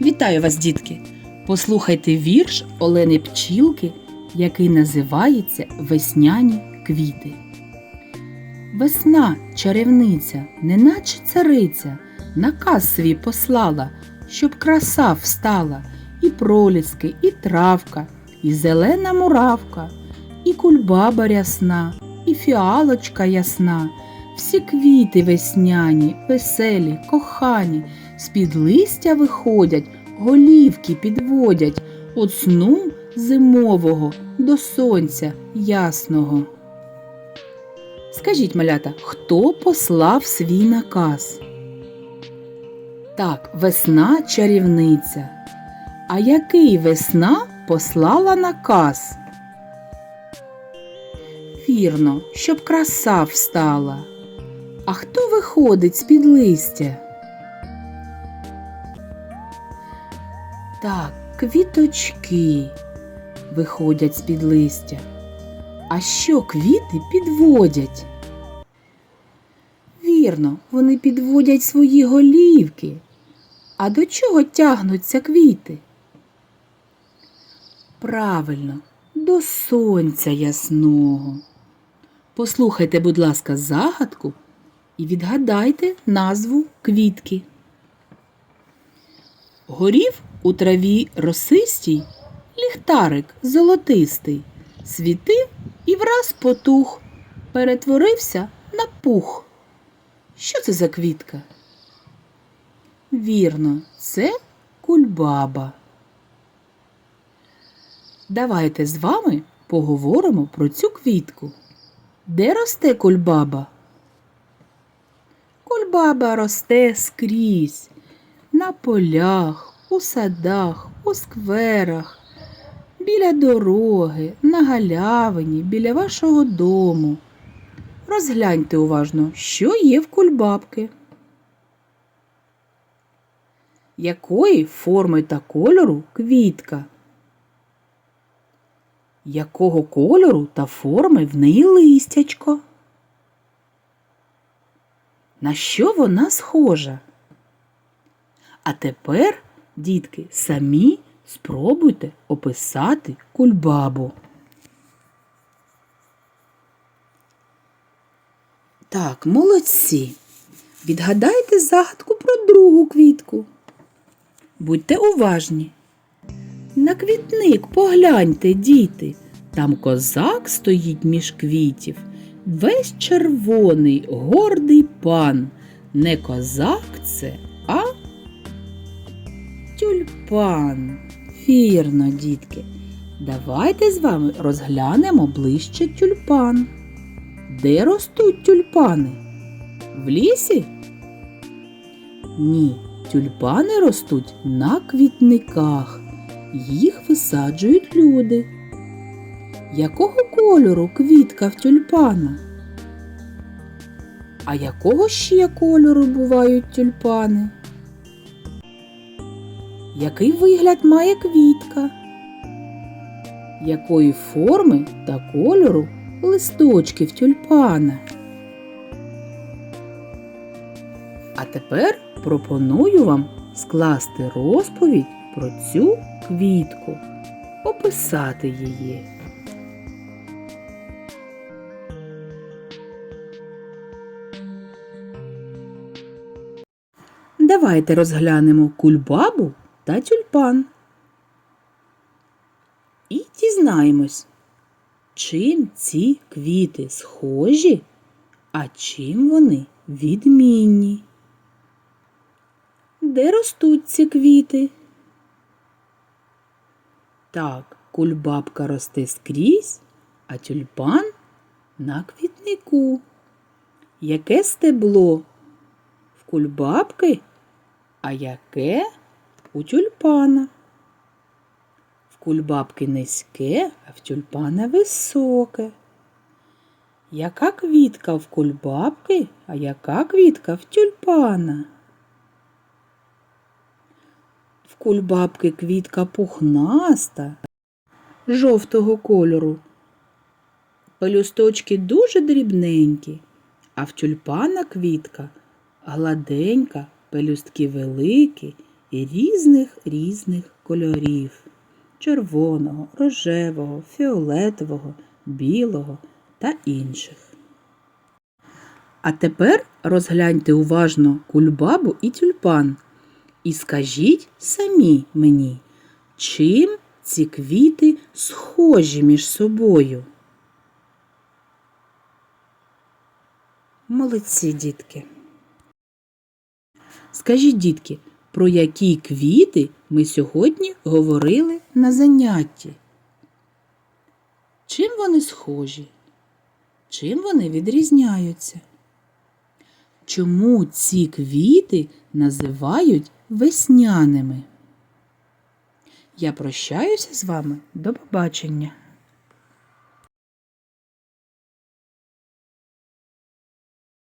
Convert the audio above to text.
Вітаю вас, дітки! Послухайте вірш Олени Пчілки, який називається Весняні квіти. Весна, чарівниця, неначе цариця, наказ свій послала, щоб краса встала, і проліски, і травка, і зелена муравка, і кульбаба рясна, і фіалочка ясна, всі квіти весняні, веселі, кохані, з-під листя виходять, голівки підводять, от сну зимового до сонця ясного. Скажіть, малята, хто послав свій наказ? Так, весна чарівниця. А який весна послала наказ? Вірно, щоб краса встала. А хто виходить з-під листя? Так, квіточки виходять з-під листя. А що квіти підводять? Вірно, вони підводять свої голівки. А до чого тягнуться квіти? Правильно, до сонця ясного. Послухайте, будь ласка, загадку і відгадайте назву квітки. Горів у траві росистій ліхтарик золотистий, світив і враз потух, перетворився на пух. Що це за квітка? Вірно, це кульбаба. Давайте з вами поговоримо про цю квітку. Де росте кульбаба? Кульбаба росте скрізь, на полях, у садах, у скверах, біля дороги, на галявині, біля вашого дому. Розгляньте уважно, що є в кульбабки. Якої форми та кольору квітка? Якого кольору та форми в неї листячко? На що вона схожа? А тепер, дітки, самі спробуйте описати кульбабу. Так, молодці. Відгадайте загадку про другу квітку. Будьте уважні. На квітник погляньте, діти. Там козак стоїть між квітів, весь червоний, гордий пан. Не козак це, тюльпан. Вірно, дітки. Давайте з вами розглянемо ближче тюльпан. Де ростуть тюльпани? В лісі? Ні, тюльпани ростуть на квітниках. Їх висаджують люди. Якого кольору квітка в тюльпана? А якого ще кольору бувають тюльпани? Який вигляд має квітка? Якої форми та кольору листочки в тюльпана? А тепер пропоную вам скласти розповідь про цю квітку, описати її. Давайте розглянемо кульбабу та тюльпан. І дізнаємось, чим ці квіти схожі, а чим вони відмінні. Де ростуть ці квіти? Так, кульбабка росте скрізь, а тюльпан на квітнику. Яке стебло в кульбабки, а яке у тюльпана? В кульбабки низьке, а в тюльпана високе. Яка квітка в кульбабки, а яка квітка в тюльпана? В кульбабки квітка пухнаста, жовтого кольору. Пелюсточки дуже дрібненькі, а в тюльпана квітка гладенька, пелюстки великі різних різних кольорів червоного, рожевого, фіолетового, білого та інших. А тепер розгляньте уважно кульбабу і тюльпан і скажіть самі мені, чим ці квіти схожі між собою? Молодці, дітки. Скажіть, дітки, про які квіти ми сьогодні говорили на занятті? Чим вони схожі? Чим вони відрізняються? Чому ці квіти називають весняними? Я прощаюся з вами. До побачення!